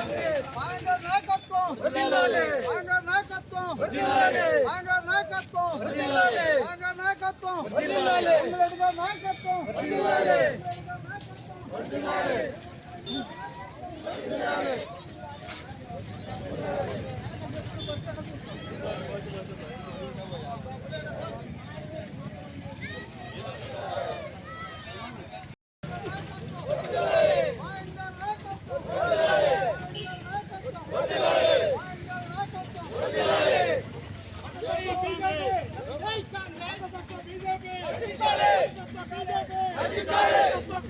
కాంగ్రెస్ నాయకత్వం కాంగ్రెస్ నాయకత్వం కాంగ్రెస్ నాయకత్వం కాంగ్రెస్ నాయకత్వం రెడ్డి గారి నాయకత్వం జై కాంగ్రెస్ జై కాంగ్రెస్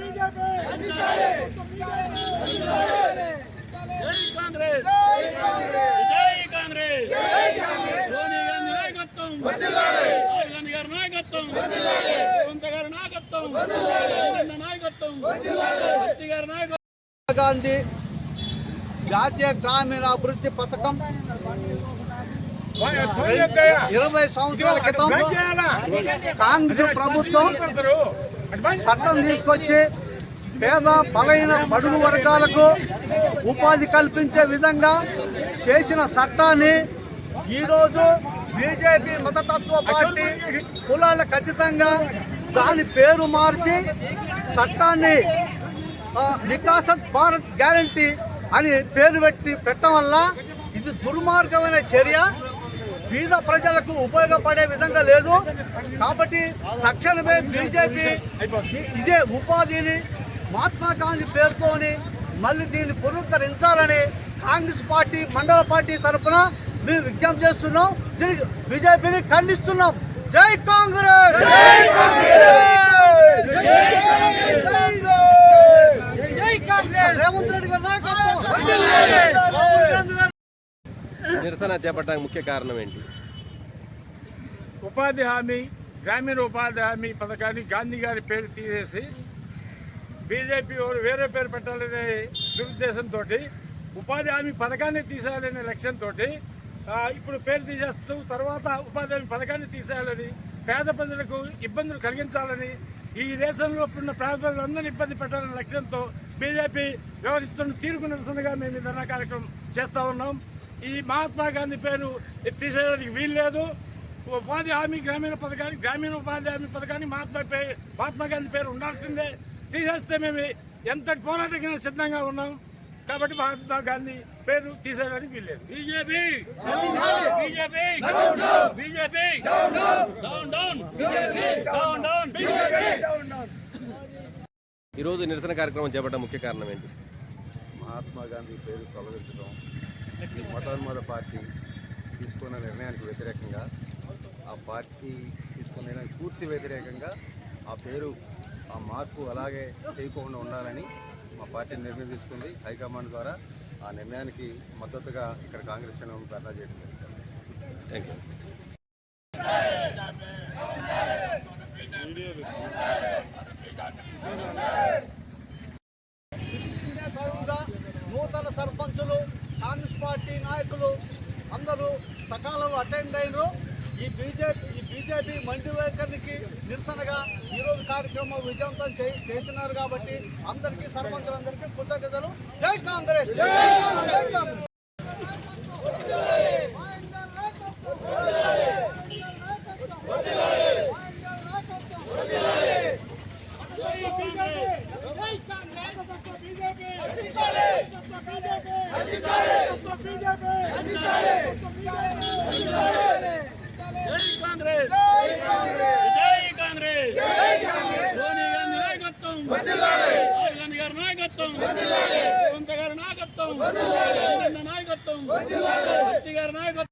సోనియా గాంధీ నాయకత్వం రాహుల్ గాంధీ గారి నాయకత్వం రేవంత్ గారి నాయకత్వం జగన్ నాయకత్వం వ్యక్తి గారి నాయకత్వం గాంధీ జాతీయ గ్రామీణ అభివృద్ధి పథకం ఇరవై సంవత్సరాల క్రితం కాంగ్రెస్ ప్రభుత్వం చట్టం తీసుకొచ్చి పేద బలైన పడుగు వర్గాలకు ఉపాధి కల్పించే విధంగా చేసిన చట్టాన్ని ఈరోజు బీజేపీ మతతత్వ పార్టీ కులాల ఖచ్చితంగా దాని పేరు మార్చి చట్టాన్ని నికాసత్ భారత్ గ్యారంటీ అని పేరు పెట్టి పెట్టడం వల్ల ఇది దుర్మార్గమైన చర్య. పేద ప్రజలకు ఉపయోగపడే విధంగా లేదు కాబట్టి తక్షణమే బీజేపీ ఇదే ఉపాధిని మహాత్మా గాంధీ పేరుతోని మళ్ళీ దీన్ని పునరుద్ధరించాలని కాంగ్రెస్ పార్టీ మండల పార్టీ తరఫున మేము విజ్ఞప్తి చేస్తున్నాం దీనికి బీజేపీని ఖండిస్తున్నాం జై కాంగ్రెస్ జై కాంగ్రెస్ రేవంత్ రెడ్డి గారు నాయకత్వం నిరసన చేపట్టడానికి ముఖ్య కారణం ఏంటి? ఉపాధి హామీ గ్రామీణ ఉపాధి హామీ పథకాన్ని గాంధీ గారి పేరు తీసేసి బీజేపీ వారు వేరే పేరు పెట్టాలనే దురుద్దేశంతో ఉపాధి హామీ పథకాన్ని తీసేయాలనే లక్ష్యంతో ఇప్పుడు పేరు తీసేస్తూ తర్వాత ఉపాధి హామీ పథకాన్ని తీసేయాలని పేద ప్రజలకు ఇబ్బందులు కలిగించాలని ఈ దేశంలో ఉన్న పేద ప్రజలందరినీ ఇబ్బంది పెట్టాలనే లక్ష్యంతో బీజేపీ వ్యవహరిస్తున్న తీరుకు నిరసనగా మేము ధర్నా కార్యక్రమం చేస్తూ ఉన్నాం. ఈ మహాత్మా గాంధీ పేరు తీసేయడానికి వీలు లేదు. ఉపాధి హామీ గ్రామీణ పథకాన్ని గ్రామీణ ఉపాధి హామీ పథకాన్ని మహాత్మా పే మహాత్మా గాంధీ పేరు ఉండాల్సిందే. తీసేస్తే మేము ఎంతటి పోరాటకైనా సిద్ధంగా ఉన్నాం. కాబట్టి మహాత్మా గాంధీ పేరు తీసేయడానికి వీల్లేదు BJP! BJP! BJP! Down down. Down down. ఈరోజు నిరసన కార్యక్రమం చేపట్టడం ముఖ్య కారణం ఏంటి? మహాత్మా గాంధీ పేరు తొలగించడం. ఈ మతోన్మద పార్టీ తీసుకున్న నిర్ణయానికి వ్యతిరేకంగా ఆ పార్టీ తీసుకున్న నిర్ణయానికి పూర్తి వ్యతిరేకంగా ఆ పేరు ఆ మార్పు అలాగే చేయకుండా ఉండాలని మా పార్టీ నిర్ణయం తీసుకుంది. హైకమాండ్ ద్వారా ఆ నిర్ణయానికి మద్దతుగా ఇక్కడ కాంగ్రెస్ శ్రేణులు ధర్నా చేయడం జరిగింది. Thank you. నూతన సర్పంచులు కాంగ్రెస్ పార్టీ నాయకులు అందరూ సకాలంలో అటెండ్ అయినరు. ఈ బీజేపీ ఈ బీజేపీ మండి వైఖరికి నిరసనగా ఈరోజు కార్యక్రమం విజయవంతం చే- చేసినారు కాబట్టి అందరికీ సర్పంచులందరికీ కృతజ్ఞతలు. జై కాంగ్రెస్ జై కాంగ్రెస్ జై కాంగ్రెస్ జై కాంగ్రెస్ సోనియా గాంధీ నాయకత్వం రాహుల్ గాంధీ గారి నాయకత్వం. గారి నాయకత్వం. నాయకత్వం. గారి నాయకత్వం.